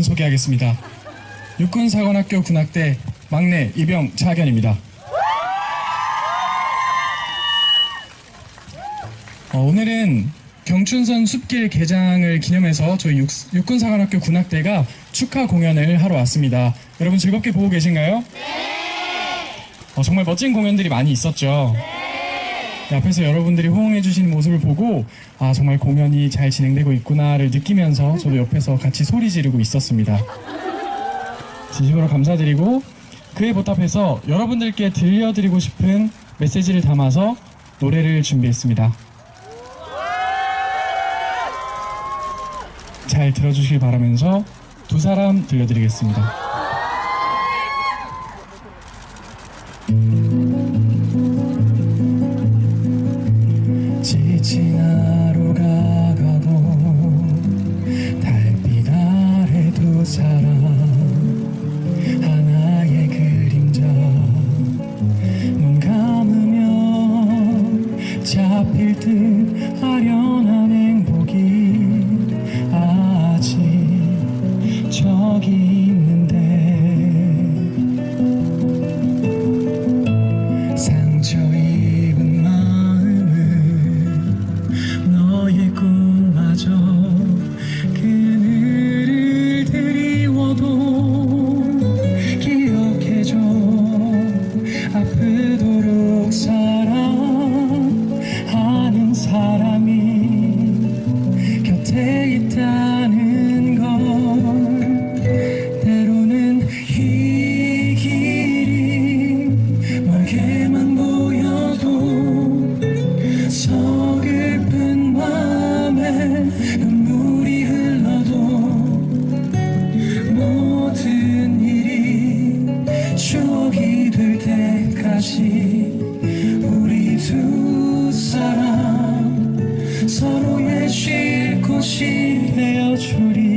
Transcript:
한번 소개하겠습니다. 육군사관학교 군악대 막내 이병 차견입니다. 어, 오늘은 경춘선 숲길 개장을 기념해서 저희 육, 육군사관학교 군악대가 축하 공연을 하러 왔습니다. 여러분 즐겁게 보고 계신가요? 어, 정말 멋진 공연들이 많이 있었죠. 네, 앞에서 여러분들이 호응해 주시는 모습을 보고 아 정말 공연이 잘 진행되고 있구나를 느끼면서 저도 옆에서 같이 소리 지르고 있었습니다. 진심으로 감사드리고 그에 보답해서 여러분들께 들려드리고 싶은 메시지를 담아서 노래를 준비했습니다. 잘 들어주시길 바라면서 두 사람 들려드리겠습니다. 하루가 가고 달빛 아래 두 사람 하나의 그림자. 눈 감으면 잡힐 듯 아련한 행복이 아직 저기 사람